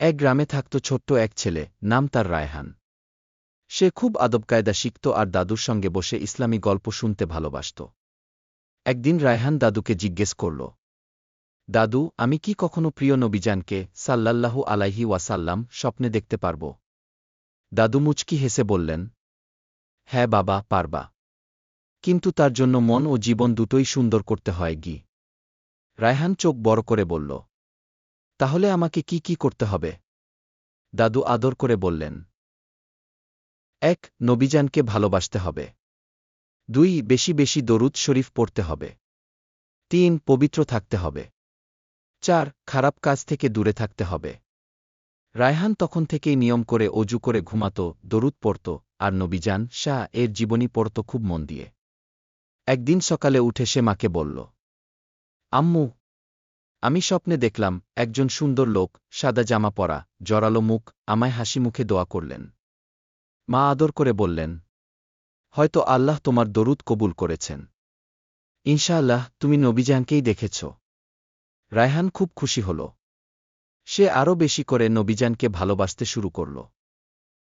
এক গ্রামে থাকত ছোট্ট এক ছেলে, নাম তার রায়হান। সে খুব আদবকায়দা শিখত আর দাদুর সঙ্গে বসে ইসলামী গল্প শুনতে ভালোবাসত। একদিন রায়হান দাদুকে জিজ্ঞেস করল, দাদু, আমি কি কখনো প্রিয় নবীজানকে, সাল্লাল্লাহু আলাইহি ওয়াসাল্লাম, স্বপ্নে দেখতে পারব? দাদু মুচকি হেসে বললেন হ্যাঁ বাবা, পারবা। কিন্তু তার জন্য মন ও জীবন দুটোই সুন্দর করতে হয় গি। রায়হান চোখ বড় করে বলল তাহলে আমাকে কি কি করতে হবে? দাদু আদর করে বললেন, এক, নবীজানকে ভালোবাসতে হবে। দুই, বেশি বেশি দরুদ শরীফ পড়তে হবে। তিন, পবিত্র থাকতে হবে। চার, খারাপ কাজ থেকে দূরে থাকতে হবে। রায়হান তখন থেকেই নিয়ম করে অজু করে ঘুমাত, দরুদ পড়ত, আর নবীজান শাহ এর জীবনী পড়ত খুব মন দিয়ে। একদিন সকালে উঠে সে মাকে বলল, আম্মু আমি স্বপ্নে দেখলাম, একজন সুন্দর লোক, সাদা জামা পরা, জরালো মুখ, আমায় হাসি মুখে দোয়া করলেন। মা আদর করে বললেন, হয়তো আল্লাহ তোমার দরুদ কবুল করেছেন। ইনশাআল্লাহ, তুমি নবীজানকেই দেখেছ। রায়হান খুব খুশি হল। সে আরও বেশি করে নবীজানকে ভালোবাসতে শুরু করল।